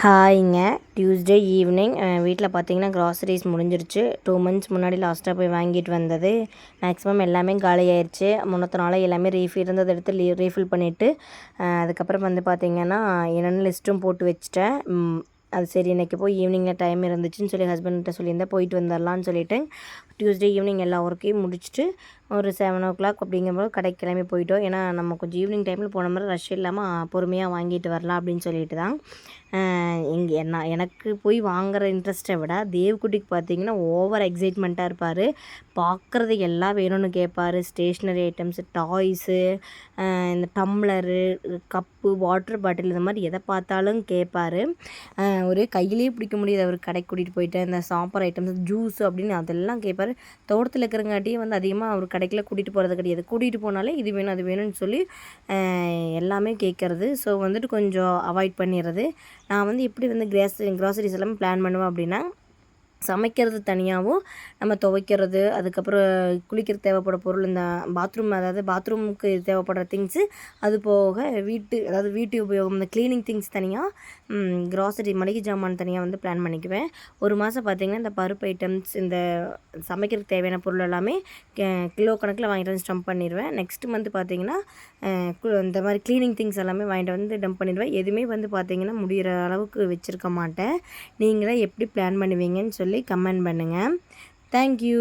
ஹாய்ங்க. Tuesday evening வீட்டில் பார்த்தீங்கன்னா groceries முடிஞ்சிருச்சு. டூ மந்த்ஸ் முன்னாடி லாஸ்ட்டாக போய் வாங்கிட்டு வந்தது. மேக்ஸிமம் எல்லாமே காலி ஆயிடுச்சு முன்னத்த நாளாக எல்லாமே ரீஃபில் இருந்ததை எடுத்து லீ ரீஃபில் பண்ணிவிட்டு அதுக்கப்புறம் வந்து பார்த்திங்கன்னா என்னென்ன லிஸ்ட்டும் போட்டு வச்சுட்டேன். அது சரி இன்றைக்கி போய் ஈவினிங்கில் டைம் இருந்துச்சுன்னு சொல்லி ஹஸ்பண்ட்கிட்ட சொல்லியிருந்தேன். போயிட்டு வந்துடலான்னு சொல்லிவிட்டு டியூஸ்டே ஈவினிங் எல்லா ஒர்க்கையும் முடிச்சுட்டு ஒரு செவன் ஓ கிளாக் அப்படிங்கும்போது கடைக்கு கிளம்பி போயிட்டோம். ஏன்னா நம்ம கொஞ்சம் ஈவினிங் டைமில் போன மாதிரி ரஷ் இல்லாமல் பொறுமையாக வாங்கிட்டு வரலாம் அப்படின்னு சொல்லிட்டு தான். இங்கே நான் எனக்கு போய் வாங்குற இன்ட்ரெஸ்ட்டை விட தேவ்குட்டிக்கு பார்த்தீங்கன்னா ஓவர் எக்ஸைட்மெண்ட்டாக இருப்பார். பார்க்குறது எல்லாம் வேணும்னு கேட்பார் ஸ்டேஷ்னரி ஐட்டம்ஸு டாய்ஸு இந்த டம்ளரு கப்பு வாட்டர் பாட்டில் இந்த மாதிரி எதை பார்த்தாலும் கேட்பாரு ஒரு கையிலேயே பிடிக்க முடியாது. அவர் கடைக்கு கூட்டிகிட்டு போயிட்டு இந்த சாப்பிட்ற ஐட்டம்ஸ் ஜூஸ் அப்படின்னு அதெல்லாம் கேட்பார் தோட்டத்தில் இருக்கிறங்காட்டியும் வந்து அதிகமாக அவர் கடைக்கெல்லாம் கூட்டிகிட்டு போகிறது கிடையாது. கூட்டிகிட்டு போனாலே இது வேணும் அது வேணும்னு சொல்லி எல்லாமே கேட்குறது ஸோ வந்துட்டு கொஞ்சம் அவாய்ட் பண்ணிடுறது. நான் வந்து எப்படி வந்து கிராஸ் க்ராசரிஸ் எல்லாமே பிளான் பண்ணுவேன் அப்படின்னா சமைக்கிறது தனியாகவும் நம்ம துவைக்கிறது அதுக்கப்புறம் குளிக்கிற தேவைப்பட பொருள் இந்த பாத்ரூம் அதாவது பாத்ரூமுக்கு தேவைப்படுற திங்ஸு அது போக வீட்டு அதாவது வீட்டு உபயோகம் இந்த க்ளீனிங் திங்ஸ் தனியாக க்ராசரி மளிகை ஜாமான் தனியாக வந்து பிளான் பண்ணிக்குவேன். ஒரு மாதம் பார்த்திங்கன்னா இந்த பருப்பு ஐட்டம்ஸ் இந்த சமைக்கிறதுக்கு தேவையான பொருள் எல்லாமே கிலோ கணக்கில் வாங்கிட்டு வந்து ஸ்டம்ப் பண்ணிடுவேன். நெக்ஸ்ட் மந்த் பார்த்திங்கன்னா இந்த மாதிரி க்ளீனிங் திங்ஸ் எல்லாமே வாங்கிட்டு வந்து டம்ப் பண்ணிடுவேன். எதுவுமே வந்து பார்த்திங்கன்னா முடிகிற அளவுக்கு வச்சுருக்க மாட்டேன். நீங்களே எப்படி பிளான் பண்ணுவீங்கன்னு சொல்லி சொல்லி கமெண்ட் பண்ணுங்கள் தேங்க்யூ